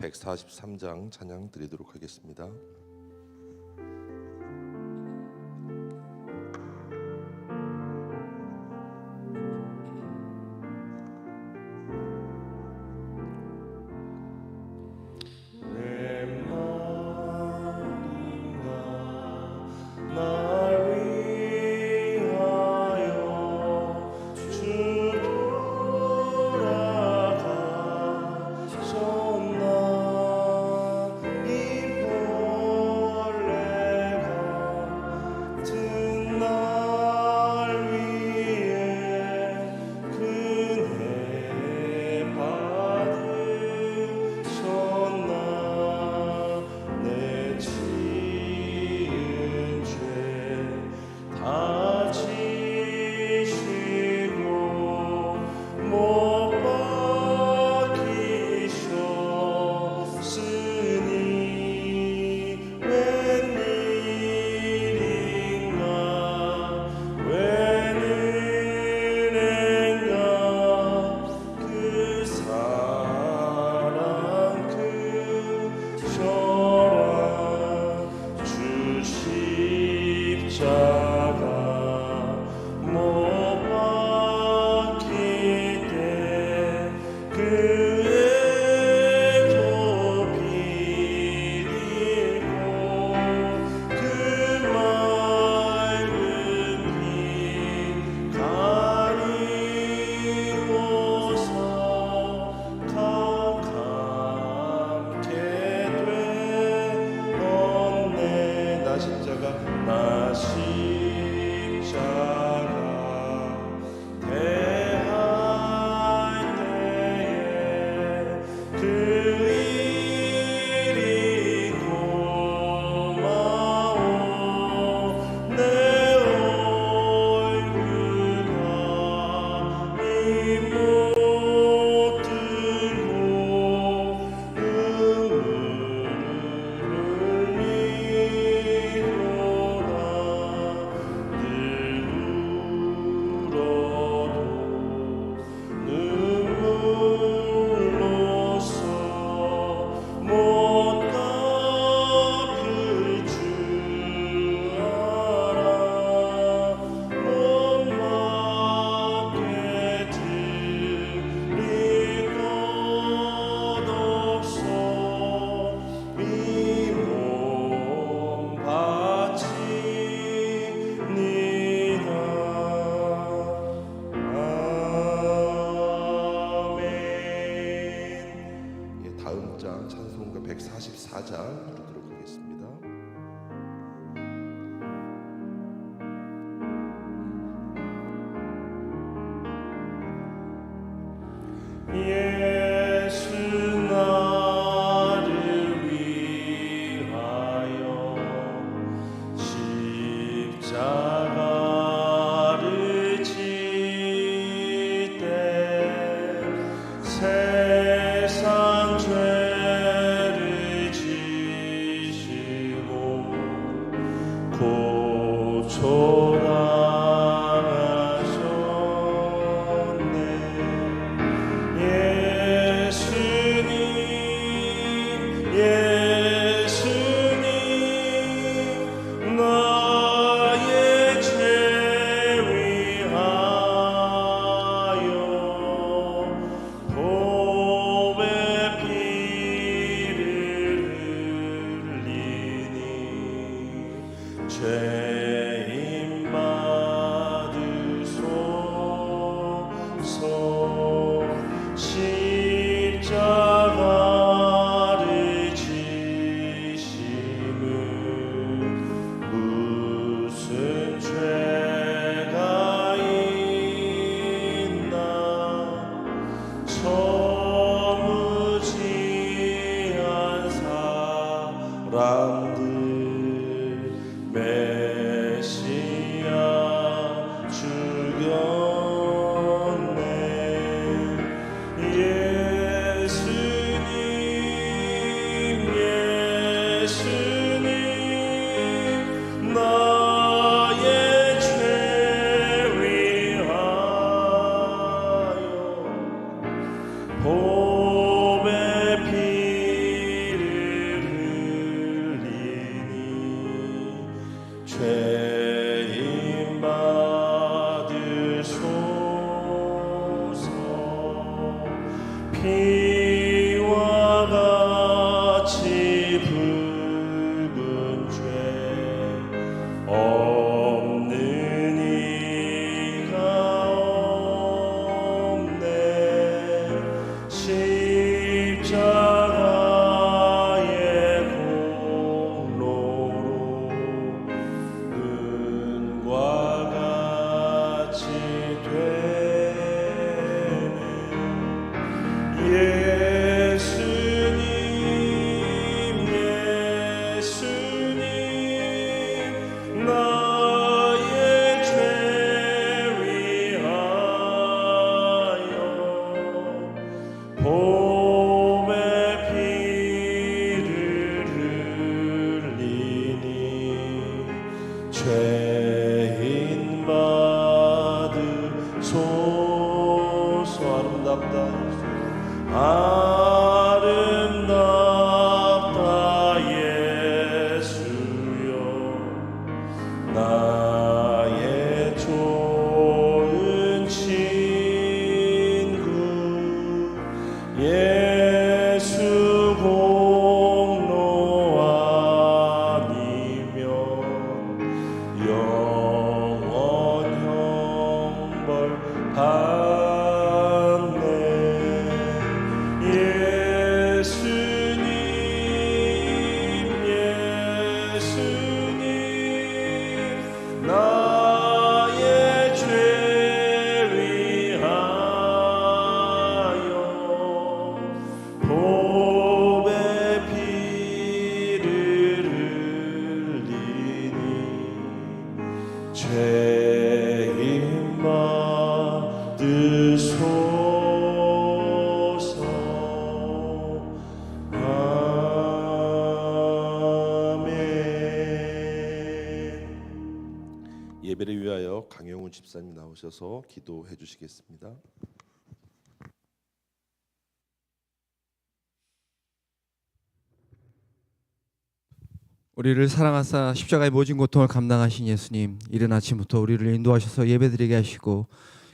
143장 찬양 드리도록 하겠습니다. Yo. 나오셔서 기도해 주시겠습니다. 우리를 사랑하사 십자가의 모진 고통을 감당하신 예수님 이른 아침부터 우리를 인도하셔서 예배드리게 하시고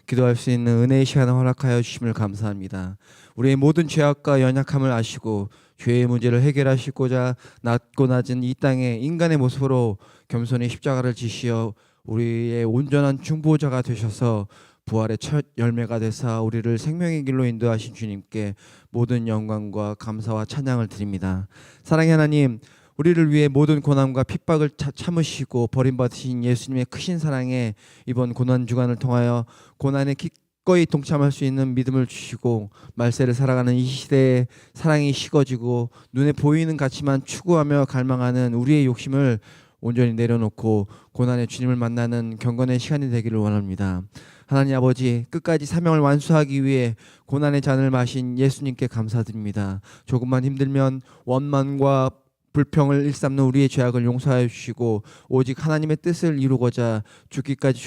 기도할 수 있는 은혜의 시간을 허락하여 주심을 감사합니다. 우리의 모든 죄악과 연약함을 아시고 죄의 문제를 해결하시고자 낮고 낮은 이 땅에 인간의 모습으로 겸손히 십자가를 지시어 우리의 온전한 중보자가 되셔서 부활의 첫 열매가 되사 우리를 생명의 길로 인도하신 주님께 모든 영광과 감사와 찬양을 드립니다. 사랑의 하나님 우리를 위해 모든 고난과 핍박을 차- 참으시고 버림받으신 예수님의 크신 사랑에 이번 고난 주간을 통하여 고난에 기꺼이 동참할 수 있는 믿음을 주시고 말세를 살아가는 이 시대에 사랑이 식어지고 눈에 보이는 가치만 추구하며 갈망하는 우리의 욕심을 온전히 내려놓고 고난의 주님을 만나는 경건의 시간이 되기를 원합니다. 하나님 아버지 끝까지 사명을 완수하기 위해 고난의 잔을 마신 예수님께 감사드립니다. 조금만 힘들면 원만과 불평을 일삼는 우리의 죄악을 용서하여 주시고 오직 하나님의 뜻을 이루고자 죽기까지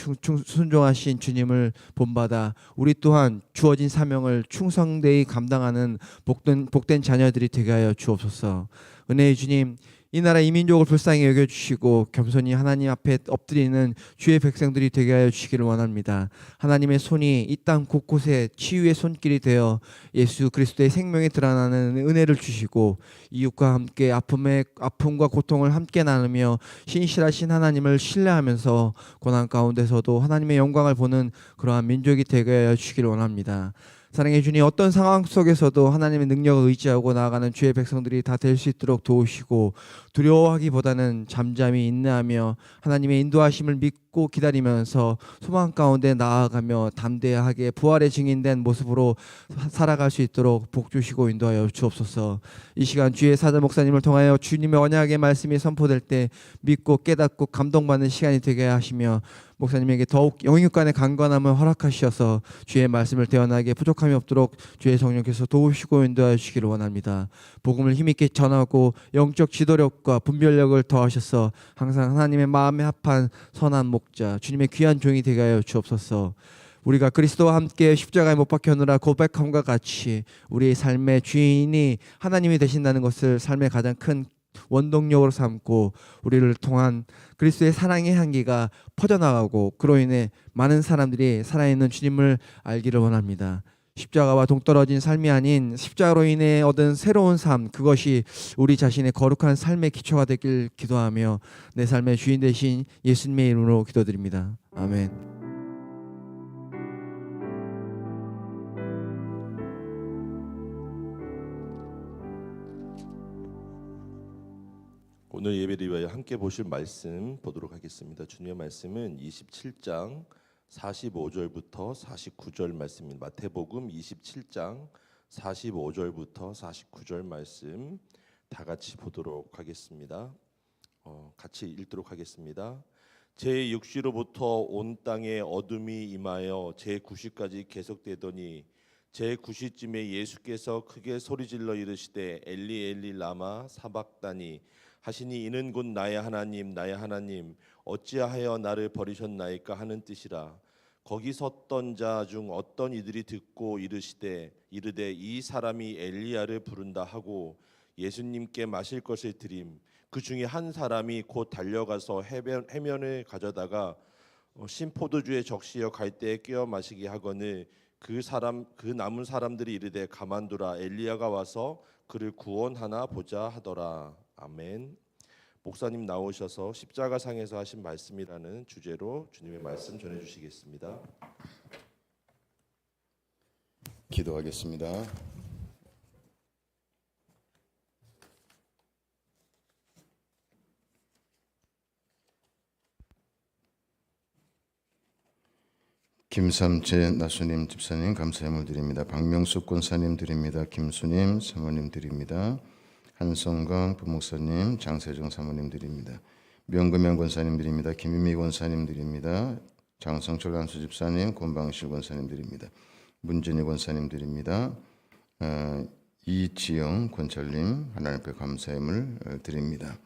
순종하신 주님을 본받아 우리 또한 주어진 사명을 충성되이 감당하는 복된, 복된 자녀들이 되게 하여 주옵소서. 은혜의 주님 이 나라 이민족을 불쌍히 여겨 주시고 겸손히 하나님 앞에 엎드리는 주의 백성들이 되게 하여 주시기를 원합니다. 하나님의 손이 이 땅 곳곳에 치유의 손길이 되어 예수 그리스도의 생명에 드러나는 은혜를 주시고 이웃과 함께 아픔의 아픔과 고통을 함께 나누며 신실하신 하나님을 신뢰하면서 고난 가운데서도 하나님의 영광을 보는 그러한 민족이 되게 하여 주시기를 원합니다. 사랑해 주님 어떤 상황 속에서도 하나님의 능력을 의지하고 나아가는 주의 백성들이 다 될 수 있도록 도우시고 두려워하기보다는 잠잠히 인내하며 하나님의 인도하심을 믿고 기다리면서 소망 가운데 나아가며 담대하게 부활의 증인된 모습으로 사- 살아갈 수 있도록 복 주시고 인도하여 주옵소서. 이 시간 주의 사자 목사님을 통하여 주님의 언약의 말씀이 선포될 때 믿고 깨닫고 감동받는 시간이 되게 하시며 목사님에게 더욱 영육간의 강건함을 허락하셔서 주의 말씀을 대언하게 부족함이 없도록 주의 성령께서 도우시고 인도하여 주시기를 원합니다. 복음을 힘있게 전하고 영적 지도력과 분별력을 더하셔서 항상 하나님의 마음에 합한 선한 목자 주님의 귀한 종이 되게 하여 주옵소서. 우리가 그리스도와 함께 십자가에 못 박혀느라 고백함과 같이 우리의 삶의 주인이 하나님이 되신다는 것을 삶의 가장 큰 원동력으로 삼고 우리를 통한 그리스도의 사랑의 향기가 퍼져나가고 그로 인해 많은 사람들이 살아있는 주님을 알기를 원합니다. 십자가와 동떨어진 삶이 아닌 십자가로 인해 얻은 새로운 삶 그것이 우리 자신의 거룩한 삶의 기초가 되길 기도하며 내 삶의 주인 되신 예수님의 이름으로 기도드립니다. 아멘. 오늘 예배를 위하여 함께 보실 말씀 보도록 하겠습니다. 주님의 말씀은 27장 45절부터 49절 말씀입니다. 마태복음 27장 45절부터 49절 말씀 다 같이 보도록 하겠습니다. 어, 같이 읽도록 하겠습니다. 제 육시로부터 온 땅에 어둠이 임하여 제 9시까지 계속되더니 제 9시쯤에 예수께서 크게 소리질러 이르시되 엘리 엘리 라마 사박다니 하시니 이는 곧 나의 하나님 나의 하나님 어찌하여 나를 버리셨나이까 하는 뜻이라. 거기 섰던 자 중 어떤 이들이 듣고 이르시되 이르되 이 사람이 엘리야를 부른다 하고 예수님께 마실 것을 드림. 그 중에 한 사람이 곧 달려가서 해변, 해면을 가져다가 어, 신포도주에 적시어 갈대에 끼어 마시게 하거늘 그 사람 그 남은 사람들이 이르되 가만두라. 엘리야가 와서 그를 구원하나 보자 하더라 아멘. 목사님 나오셔서 십자가상에서 하신 말씀이라는 주제로 주님의 말씀 전해 주시겠습니다. 기도하겠습니다. 김삼재 나수님 집사님 감사함을 드립니다. 박명숙 권사님 드립니다. 김수님 사모님 드립니다. 한성강 부목사님 장세정 사모님 드립니다. 명금영 권사님 드립니다. 김유미 권사님 드립니다. 장성철 안수 집사님 권방실 권사님 드립니다. 문진희 권사님 드립니다. 어, 이지영 권찰님 하나님 앞에 감사함을 어, 드립니다.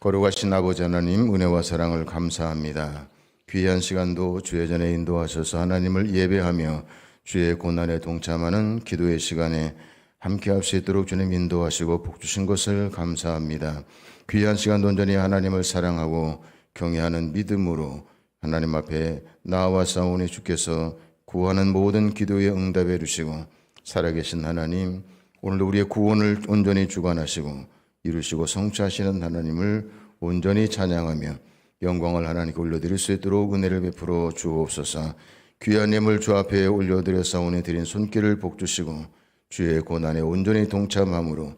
거룩하신 아버지 하나님 은혜와 사랑을 감사합니다. 귀한 시간도 주의 전에 인도하셔서 하나님을 예배하며 주의 고난에 동참하는 기도의 시간에 함께 할 수 있도록 주님 인도하시고 복 주신 것을 감사합니다. 귀한 시간 온전히 하나님을 사랑하고 경외하는 믿음으로 하나님 앞에 나와 싸우니 주께서 구하는 모든 기도에 응답해 주시고 살아계신 하나님 오늘 우리의 구원을 온전히 주관하시고 이루시고 성취하시는 하나님을 온전히 찬양하며 영광을 하나님께 올려드릴 수 있도록 은혜를 베풀어 주옵소서 귀한 예물 주 앞에 올려드려 싸우니 드린 손길을 복주시고 주의 고난에 온전히 동참함으로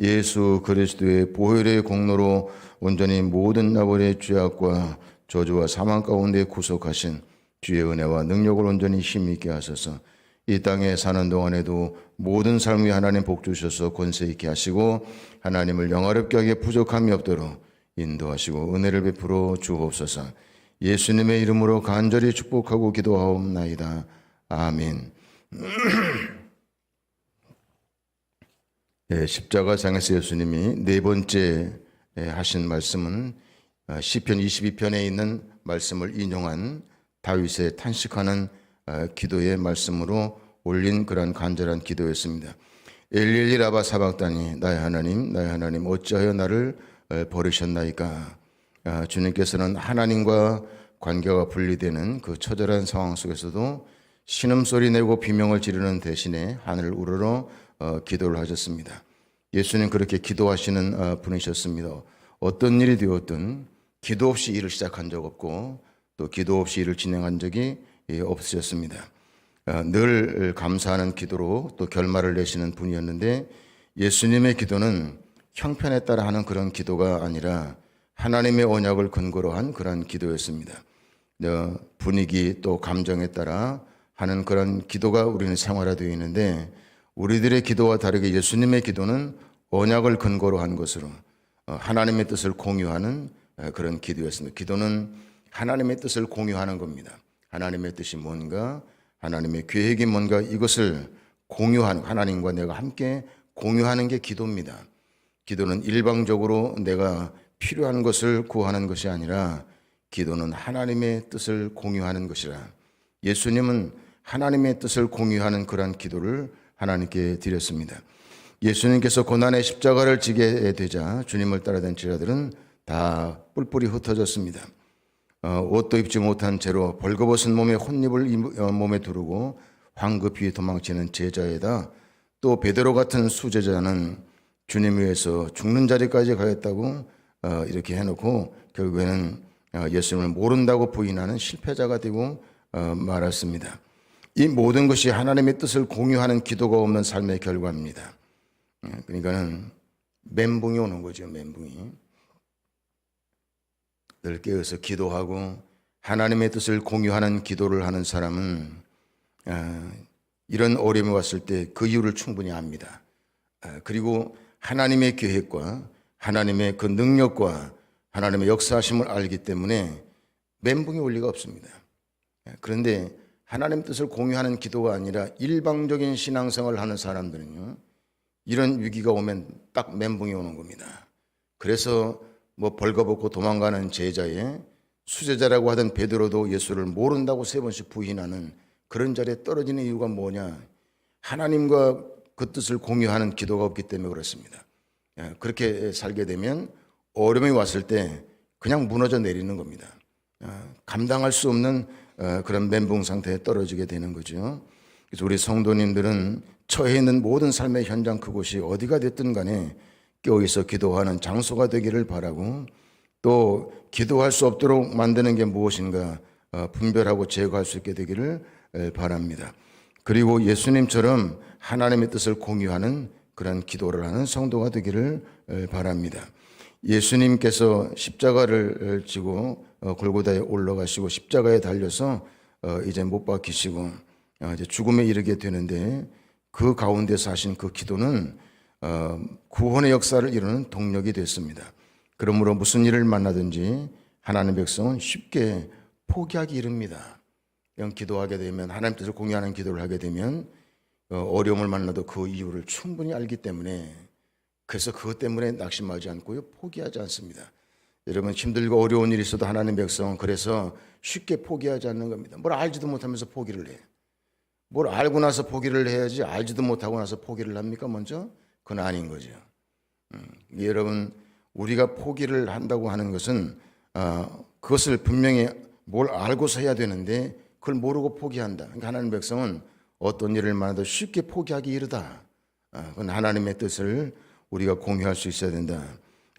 예수 그리스도의 보혈의 공로로 온전히 모든 나벌의 죄악과 저주와 사망 가운데 구속하신 주의 은혜와 능력을 온전히 힘있게 하소서. 이 땅에 사는 동안에도 모든 삶이 하나님 복 주셔서 권세 있게 하시고 하나님을 영화롭게 하게 부족함이 없도록 인도하시고 은혜를 베풀어 주옵소서. 예수님의 이름으로 간절히 축복하고 기도하옵나이다. 아멘. 예, 십자가상에서 예수님이 네 번째 예, 하신 말씀은 어, 시편 22편에 있는 말씀을 인용한 다윗의 탄식하는 어, 기도의 말씀으로 올린 그러한 간절한 기도였습니다. 엘리엘리 라바 사박다니 나의 하나님 나의 하나님 어찌하여 나를 어, 버리셨나이까 아, 주님께서는 하나님과 관계가 분리되는 그 처절한 상황 속에서도 신음소리 내고 비명을 지르는 대신에 하늘을 우러러 어, 기도를 하셨습니다. 예수님 그렇게 기도하시는 어, 분이셨습니다. 어떤 일이 되었든 기도 없이 일을 시작한 적 없고 또 기도 없이 일을 진행한 적이 예, 없으셨습니다. 어, 늘 감사하는 기도로 또 결말을 내시는 분이었는데 예수님의 기도는 형편에 따라 하는 그런 기도가 아니라 하나님의 언약을 근거로 한 그런 기도였습니다. 어, 분위기 또 감정에 따라 하는 그런 기도가 우리는 생활화되어 있는데 우리들의 기도와 다르게 예수님의 기도는 언약을 근거로 한 것으로 어, 하나님의 뜻을 공유하는 어, 그런 기도였습니다. 기도는 하나님의 뜻을 공유하는 겁니다. 하나님의 뜻이 뭔가, 하나님의 계획이 뭔가 이것을 공유하는 하나님과 내가 함께 공유하는 게 기도입니다. 기도는 일방적으로 내가 필요한 것을 구하는 것이 아니라 기도는 하나님의 뜻을 공유하는 것이라. 예수님은 하나님의 뜻을 공유하는 그러한 기도를 하나님께 드렸습니다. 예수님께서 고난의 십자가를 지게 되자 주님을 따라다닌 제자들은 다 뿔뿔이 흩어졌습니다. 어, 옷도 입지 못한 채로 벌거벗은 몸에 혼입을 입- 어, 몸에 두르고 황급히 도망치는 제자에다 또 베드로 같은 수제자는 주님 위해서 죽는 자리까지 가겠다고 어, 이렇게 해놓고 결국에는 어, 예수님을 모른다고 부인하는 실패자가 되고 어, 말았습니다. 이 모든 것이 하나님의 뜻을 공유하는 기도가 없는 삶의 결과입니다. 예, 그러니까는 멘붕이 오는 거죠, 멘붕이. 늘 깨어서 기도하고 하나님의 뜻을 공유하는 기도를 하는 사람은 아, 이런 어려움이 왔을 때 그 이유를 충분히 압니다. 아, 그리고 하나님의 계획과 하나님의 그 능력과 하나님의 역사하심을 알기 때문에 멘붕이 올 리가 없습니다. 예, 그런데 하나님 뜻을 공유하는 기도가 아니라 일방적인 신앙생활을 하는 사람들은요, 이런 위기가 오면 딱 멘붕이 오는 겁니다. 그래서 뭐 벌거벗고 도망가는 제자의 수제자라고 하던 베드로도 예수를 모른다고 세 번씩 부인하는 그런 자리에 떨어지는 이유가 뭐냐? 하나님과 그 뜻을 공유하는 기도가 없기 때문에 그렇습니다. 예, 그렇게 살게 되면 어려움이 왔을 때 그냥 무너져 내리는 겁니다. 아, 감당할 수 없는 어, 그런 멘붕 상태에 떨어지게 되는 거죠. 그래서 우리 성도님들은 처해 있는 모든 삶의 현장 그곳이 어디가 됐든 간에 껴있어 기도하는 장소가 되기를 바라고 또 기도할 수 없도록 만드는 게 무엇인가 어, 분별하고 제거할 수 있게 되기를 에, 바랍니다. 그리고 예수님처럼 하나님의 뜻을 공유하는 그런 기도를 하는 성도가 되기를 에, 바랍니다. 예수님께서 십자가를 지고 어, 골고다에 올라가시고 십자가에 달려서 어, 이제 못 박히시고 어, 이제 죽음에 이르게 되는데 그 가운데서 하신 그 기도는 어, 구원의 역사를 이루는 동력이 됐습니다. 그러므로 무슨 일을 만나든지 하나님 백성은 쉽게 포기하기 이릅니다. 그냥 기도하게 되면 하나님 뜻을 공유하는 기도를 하게 되면 어, 어려움을 만나도 그 이유를 충분히 알기 때문에 그래서 그것 때문에 낙심하지 않고요 포기하지 않습니다. 여러분 힘들고 어려운 일이 있어도 하나님 백성은 그래서 쉽게 포기하지 않는 겁니다. 뭘 알지도 못하면서 포기를 해. 뭘 알고 나서 포기를 해야지 알지도 못하고 나서 포기를 합니까 먼저? 그건 아닌 거죠. 음, 여러분 우리가 포기를 한다고 하는 것은 어, 그것을 분명히 뭘 알고서 해야 되는데 그걸 모르고 포기한다. 그러니까 하나님 백성은 어떤 일을 만나도 쉽게 포기하기 이르다. 어, 그건 하나님의 뜻을 우리가 공유할 수 있어야 된다.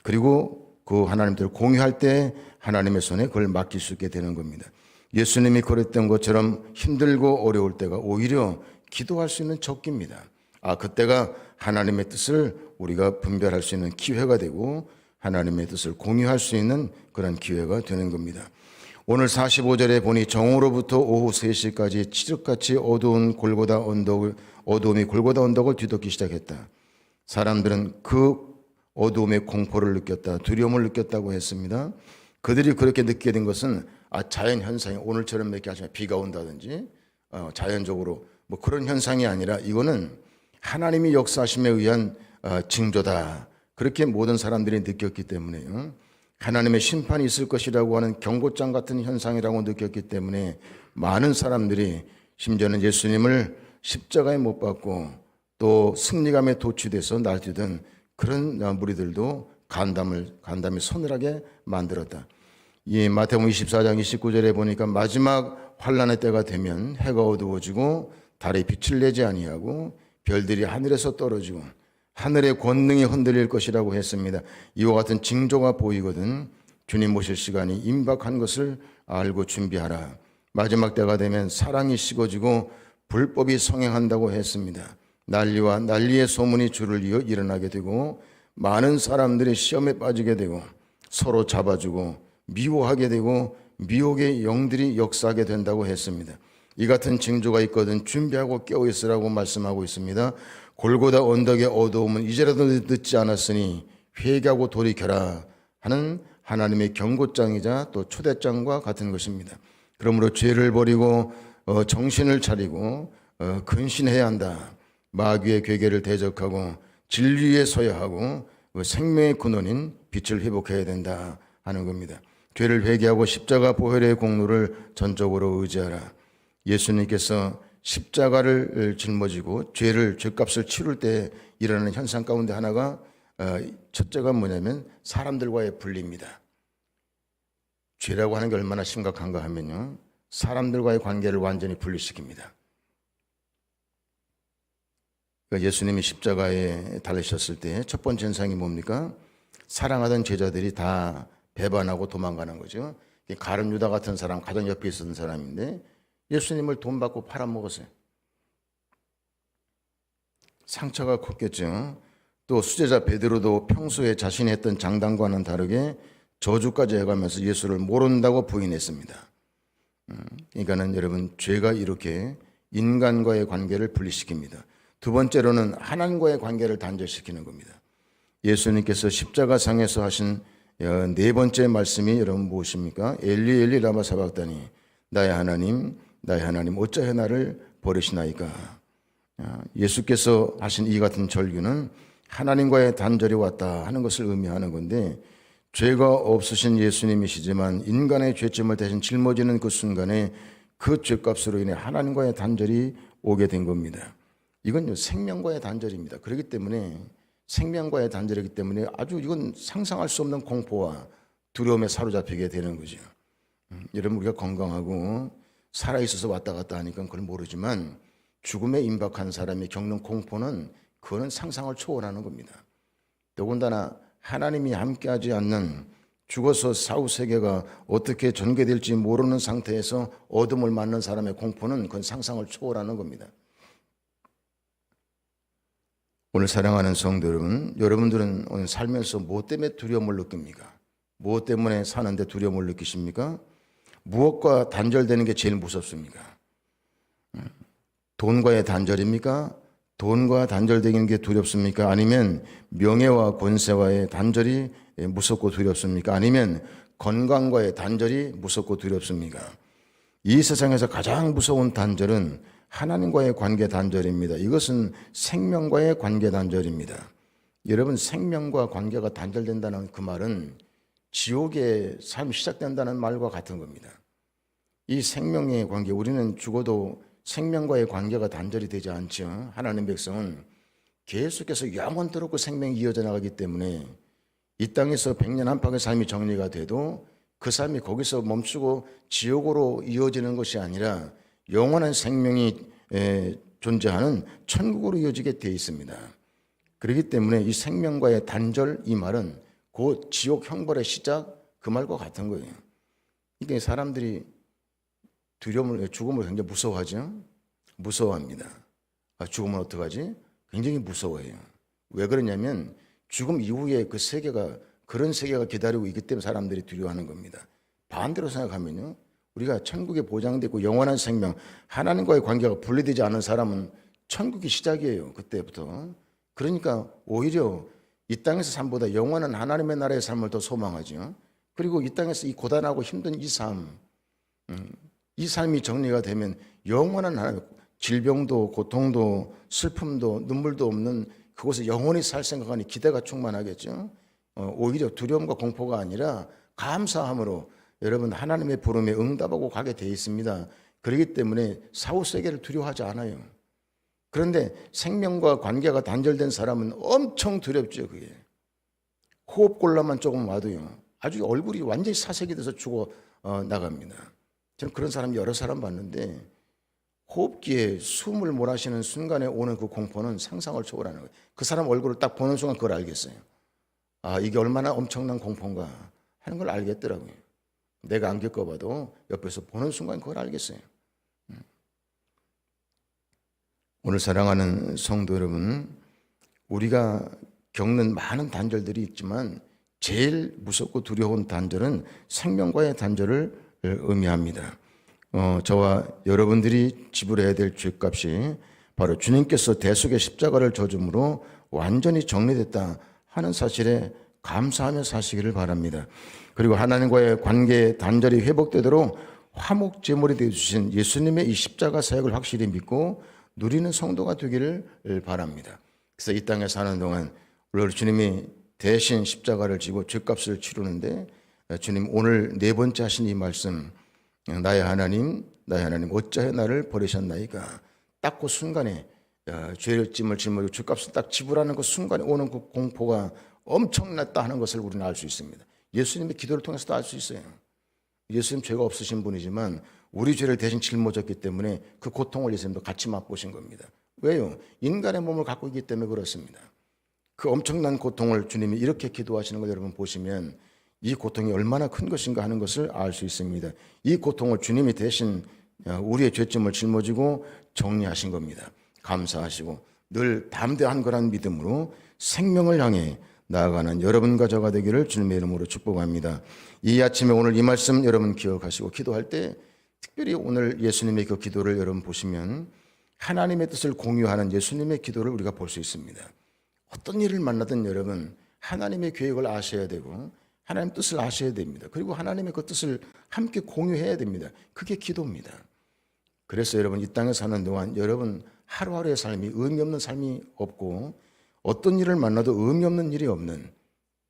그리고 그 하나님 뜻을 공유할 때 하나님의 손에 그걸 맡길 수 있게 되는 겁니다. 예수님이 그랬던 것처럼 힘들고 어려울 때가 오히려 기도할 수 있는 적기입니다. 아, 그때가 하나님의 뜻을 우리가 분별할 수 있는 기회가 되고 하나님의 뜻을 공유할 수 있는 그런 기회가 되는 겁니다. 오늘 45절에 보니 정오로부터 오후 3시까지 칠흑같이 어두운 골고다 언덕을 어두움이 골고다 언덕을 뒤덮기 시작했다. 사람들은 그 어두움의 공포를 느꼈다. 두려움을 느꼈다고 했습니다. 그들이 그렇게 느끼게 된 것은 아, 자연 현상이 오늘처럼 몇개 하시면 비가 온다든지 어, 자연적으로 뭐 그런 현상이 아니라 이거는 하나님이 역사하심에 의한 어, 징조다. 그렇게 모든 사람들이 느꼈기 때문에 어? 하나님의 심판이 있을 것이라고 하는 경고장 같은 현상이라고 느꼈기 때문에 많은 사람들이 심지어는 예수님을 십자가에 못 박고 또 승리감에 도취돼서 날뛰던 그런 어, 무리들도 간담을 간담이 서늘하게 만들었다. 이 마태복음 24장 29절에 보니까 마지막 환란의 때가 되면 해가 어두워지고 달이 빛을 내지 아니하고 별들이 하늘에서 떨어지고 하늘의 권능이 흔들릴 것이라고 했습니다. 이와 같은 징조가 보이거든 주님 오실 시간이 임박한 것을 알고 준비하라. 마지막 때가 되면 사랑이 식어지고 불법이 성행한다고 했습니다. 난리와 난리의 소문이 줄을 이어 일어나게 되고 많은 사람들이 시험에 빠지게 되고 서로 잡아주고 미워하게 되고 미혹의 영들이 역사하게 된다고 했습니다. 이 같은 징조가 있거든 준비하고 깨어 있으라고 말씀하고 있습니다. 골고다 언덕의 어두움은 이제라도 늦지 않았으니 회개하고 돌이켜라 하는 하나님의 경고장이자 또 초대장과 같은 것입니다. 그러므로 죄를 버리고 어, 정신을 차리고 어, 근신해야 한다. 마귀의 괴계를 대적하고 진리에 서야 하고 그 생명의 근원인 빛을 회복해야 된다 하는 겁니다. 죄를 회개하고 십자가 보혈의 공로를 전적으로 의지하라. 예수님께서 십자가를 짊어지고 죄를 죄값을 치룰 때 일어나는 현상 가운데 하나가 어, 첫째가 뭐냐면 사람들과의 분리입니다. 죄라고 하는 게 얼마나 심각한가 하면요. 사람들과의 관계를 완전히 분리시킵니다. 그러니까 예수님이 십자가에 달리셨을 때 첫 번째 현상이 뭡니까? 사랑하던 제자들이 다 배반하고 도망가는 거죠. 가룟 유다 같은 사람 가장 옆에 있었던 사람인데 예수님을 돈 받고 팔아먹었어요. 상처가 컸겠죠. 또 수제자 베드로도 평소에 자신이 했던 장단과는 다르게 저주까지 해가면서 예수를 모른다고 부인했습니다. 음, 그러니까는 여러분 죄가 이렇게 인간과의 관계를 분리시킵니다. 두 번째로는 하나님과의 관계를 단절시키는 겁니다. 예수님께서 십자가 상에서 하신 어, 네 번째 말씀이 여러분 무엇입니까? 엘리 엘리 라마 사박다니 나의 하나님 나의 하나님 어찌하여 나를 버리시나이까 아, 예수께서 하신 이 같은 절규는 하나님과의 단절이 왔다 하는 것을 의미하는 건데 죄가 없으신 예수님이시지만 인간의 죄점을 대신 짊어지는 그 순간에 그 죄값으로 인해 하나님과의 단절이 오게 된 겁니다. 이건 생명과의 단절입니다. 그렇기 때문에 생명과의 단절이기 때문에 아주 이건 상상할 수 없는 공포와 두려움에 사로잡히게 되는 거죠. 음, 여러분 우리가 건강하고 살아 있어서 왔다 갔다 하니까 그걸 모르지만 죽음에 임박한 사람이 겪는 공포는 그거는 상상을 초월하는 겁니다. 더군다나 하나님이 함께하지 않는 죽어서 사후 세계가 어떻게 전개될지 모르는 상태에서 어둠을 맞는 사람의 공포는 그건 상상을 초월하는 겁니다. 오늘 사랑하는 성도 여러분, 여러분들은 오늘 살면서 무엇 때문에 두려움을 느낍니까? 무엇 때문에 사는데 두려움을 느끼십니까? 무엇과 단절되는 게 제일 무섭습니까? 음, 돈과의 단절입니까? 돈과 단절되는 게 두렵습니까? 아니면 명예와 권세와의 단절이 무섭고 두렵습니까? 아니면 건강과의 단절이 무섭고 두렵습니까? 이 세상에서 가장 무서운 단절은 하나님과의 관계 단절입니다. 이것은 생명과의 관계 단절입니다. 여러분 생명과 관계가 단절된다는 그 말은 지옥의 삶이 시작된다는 말과 같은 겁니다. 이 생명의 관계, 우리는 죽어도 생명과의 관계가 단절이 되지 않죠. 하나님 백성은 계속해서 영원토록 그 생명이 이어져 나가기 때문에 이 땅에서 백년 한방의 삶이 정리가 돼도 그 삶이 거기서 멈추고 지옥으로 이어지는 것이 아니라 영원한 생명이 에, 존재하는 천국으로 이어지게 되어 있습니다. 그렇기 때문에 이 생명과의 단절 이 말은 곧 지옥 형벌의 시작 그 말과 같은 거예요. 이게 사람들이 두려움을 죽음을 굉장히 무서워하죠. 무서워합니다. 아, 죽으면 어떡하지? 굉장히 무서워해요. 왜 그러냐면 죽음 이후에 그 세계가 그런 세계가 기다리고 있기 때문에 사람들이 두려워하는 겁니다. 반대로 생각하면요. 우리가 천국에 보장되고 영원한 생명, 하나님과의 관계가 분리되지 않은 사람은 천국이 시작이에요. 그때부터. 그러니까 오히려 이 땅에서 삶보다 영원한 하나님의 나라의 삶을 더 소망하죠. 그리고 이 땅에서 이 고단하고 힘든 이 삶, 음, 이 삶이 정리가 되면 영원한 하나님, 질병도 고통도 슬픔도 눈물도 없는 그곳에 영원히 살 생각하니 기대가 충만하겠죠. 어, 오히려 두려움과 공포가 아니라 감사함으로 여러분 하나님의 부름에 응답하고 가게 돼 있습니다. 그렇기 때문에 사후 세계를 두려워하지 않아요. 그런데 생명과 관계가 단절된 사람은 엄청 두렵죠, 그게. 호흡곤란만 조금 와도요. 아주 얼굴이 완전히 사색이 돼서 죽어 어, 나갑니다. 저는 그런 사람 여러 사람 봤는데 호흡기에 숨을 몰아쉬는 순간에 오는 그 공포는 상상을 초월하는 거예요. 그 사람 얼굴을 딱 보는 순간 그걸 알겠어요. 아, 이게 얼마나 엄청난 공포인가 하는 걸 알겠더라고요. 내가 안 겪어봐도 옆에서 보는 순간 그걸 알겠어요. 음. 오늘 사랑하는 성도 여러분, 우리가 겪는 많은 단절들이 있지만 제일 무섭고 두려운 단절은 생명과의 단절을 의미합니다. 어, 저와 여러분들이 지불해야 될 죄값이 바로 주님께서 대속의 십자가를 져줌으로 완전히 정리됐다 하는 사실에 감사하며 사시기를 바랍니다. 그리고 하나님과의 관계 단절이 회복되도록 화목 제물이 되어 주신 예수님의 이 십자가 사역을 확실히 믿고 누리는 성도가 되기를 바랍니다. 그래서 이 땅에 사는 동안 우리 주님이 대신 십자가를 지고 죄값을 치르는데 주님 오늘 네 번째 하신 이 말씀 나의 하나님 나의 하나님 어찌하여 나를 버리셨나이까 딱 그 순간에 야, 죄를 짐을 짊어지고 죄값을 딱 지불하는 그 순간에 오는 그 공포가 엄청났다 하는 것을 우리는 알 수 있습니다. 예수님의 기도를 통해서도 알 수 있어요. 예수님 죄가 없으신 분이지만 우리 죄를 대신 짊어졌기 때문에 그 고통을 예수님도 같이 맛보신 겁니다. 왜요? 인간의 몸을 갖고 있기 때문에 그렇습니다. 그 엄청난 고통을 주님이 이렇게 기도하시는 걸 여러분 보시면 이 고통이 얼마나 큰 것인가 하는 것을 알 수 있습니다. 이 고통을 주님이 대신 우리의 죄점을 짊어지고 정리하신 겁니다. 감사하시고 늘 담대한 거란 믿음으로 생명을 향해 나아가는 여러분과 저가 되기를 주님의 이름으로 축복합니다. 이 아침에 오늘 이 말씀 여러분 기억하시고 기도할 때 특별히 오늘 예수님의 그 기도를 여러분 보시면 하나님의 뜻을 공유하는 예수님의 기도를 우리가 볼 수 있습니다. 어떤 일을 만나든 여러분 하나님의 계획을 아셔야 되고 하나님 뜻을 아셔야 됩니다. 그리고 하나님의 그 뜻을 함께 공유해야 됩니다. 그게 기도입니다. 그래서 여러분 이 땅에 사는 동안 여러분 하루하루의 삶이 의미 없는 삶이 없고 어떤 일을 만나도 의미 없는 일이 없는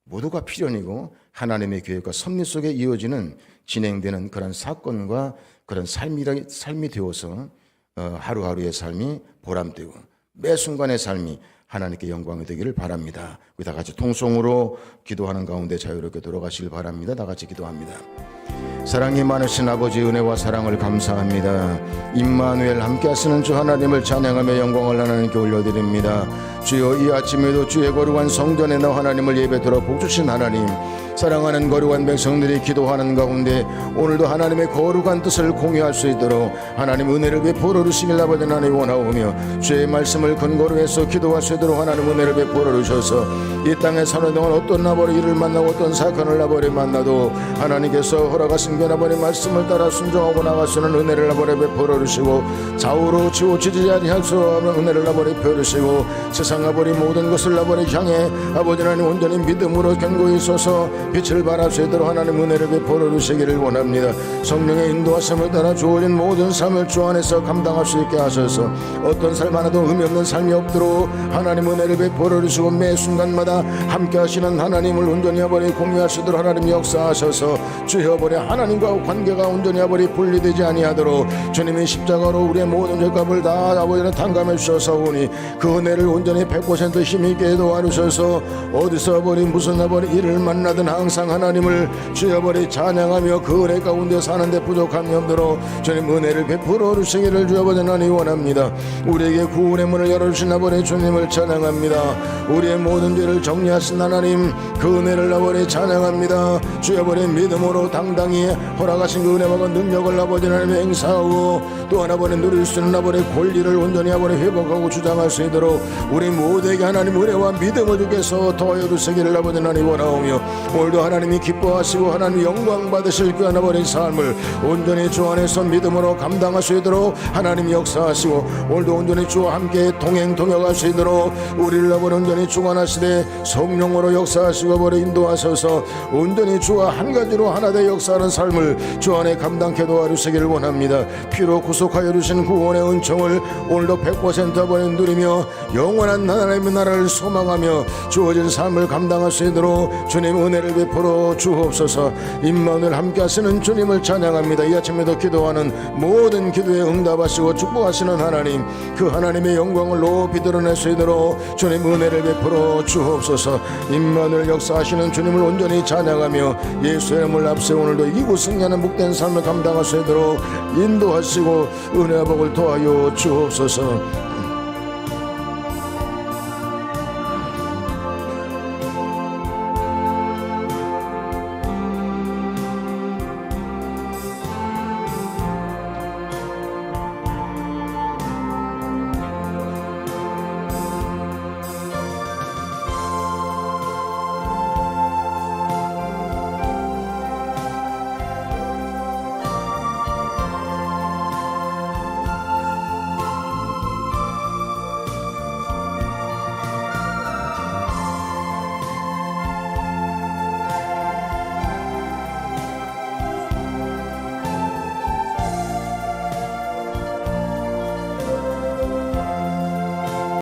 모두가 필연이고 하나님의 계획과 섭리 속에 이어지는 진행되는 그런 사건과 그런 삶이 삶이 되어서 어, 하루하루의 삶이 보람되고 매 순간의 삶이 하나님께 영광이 되기를 바랍니다. 우리 다 같이 통성으로 기도하는 가운데 자유롭게 돌아가시길 바랍니다. 다 같이 기도합니다. 사랑이 많으신 아버지 은혜와 사랑을 감사합니다. 임마누엘 함께 하시는 주 하나님을 찬양하며 영광을 하나님께 올려드립니다. 주여 이 아침에도 주의 거룩한 성전에 나 하나님을 예배드려 복주신 하나님 사랑하는 거룩한 백성들이 기도하는 가운데 오늘도 하나님의 거룩한 뜻을 공유할 수 있도록 하나님 은혜를 베풀어 주시길 아버지 하나님 원하오며 주의 말씀을 근거로 해서 기도할 수 있도록 하나님 은혜를 베풀어 주셔서 이 땅에 사는 동안 어떤 나버리 일을 만나고 어떤 사건을 나버리 만나도 하나님께서 허락하신 변화버린 말씀을 따라 순종하고 나가시는 은혜를 나버리 베풀어 주시고 좌우로 치우치지 없는 은혜를 나버리 베풀어 주시고 세상 아버지 모든 것을 아버지 향해 아버지 하나님 온전히 믿음으로 견고히 서서 빛을 발할 수 있도록 하나님 은혜를 베풀어 주시기를 원합니다. 성령의 인도하심을 따라 주어진 모든 삶을 주 안에서 감당할 수 있게 하셔서. 어떤 삶 하나도 의미 없는 삶이 없도록 하나님 은혜를 베풀어 주시고 매 순간마다 함께 하시는 하나님을 온전히 수 있도록 하나님 역사하셔서. 주여 아버지 하나님 과 관계가 온전히 아버지 분리되지 아니하도록 주님의 십자가로 우리의 모든 죄값을 다 아버지는 탕감해 주셔서 오니 그 은혜를 온전히 100% 힘있게 도와주셔서. 어디서 아버지 무슨 아버지 일을 만나든 항상 하나님을 주여 아버지 찬양하며 그 은혜 가운데 사는데 부족함이 없도록 주님 은혜를 베풀어 주시기를 주여 아버지 하나님 원합니다. 우리에게 구원의 문을 열어주신 아버지 주님을 찬양합니다. 우리의 모든 죄를 정리하신 하나님 그 은혜를 아버지 찬양합니다. 주여 아버지 믿음으로 당당히 허락하신 그 은혜와 능력을 아버지 하나님 행사하고 또 하나번에 누릴 수 있는 아버지 권리를 온전히 아버지 회복하고 주장할 수 있도록 우리 모두에게 하나님 은혜와 믿음을 주께서 더하여 주시기를 아버지 하나님 원하오며 오늘도 하나님이 기뻐하시고 하나님 영광 받으실 그 하나버린 삶을 온전히 주 안에서 믿음으로 감당할 수 있도록 하나님 역사하시고 오늘도 온전히 주와 함께 동행 동역할 수 있도록 우리를 아버지 온전히 주관하시되 성령으로 역사하시고 버리 인도하셔서. 온전히 주와 한 가지로 하나 되 역사하는 삶을 주 안에 감당케 도와주시기를 원합니다. 피로 구속하여 주신 구원의 은총을 오늘도 100% 아버지 누리며 영원한 하나님의 나라를 소망하며 주어진 삶을 감당할 수 있도록 주님 은혜를 베풀어 주옵소서. 임마누엘 함께 하시는 주님을 찬양합니다. 이 아침에도 기도하는 모든 기도에 응답하시고 축복하시는 하나님 그 하나님의 영광을 높이 드러낼 수 있도록 주님 은혜를 베풀어 주옵소서. 임마누엘 역사하시는 주님을 온전히 찬양하며 예수의 이름을 앞세 오늘도 이구 승리하는 복된 삶을 있도록 인도하시고 은혜와 복을 도하여 주옵소서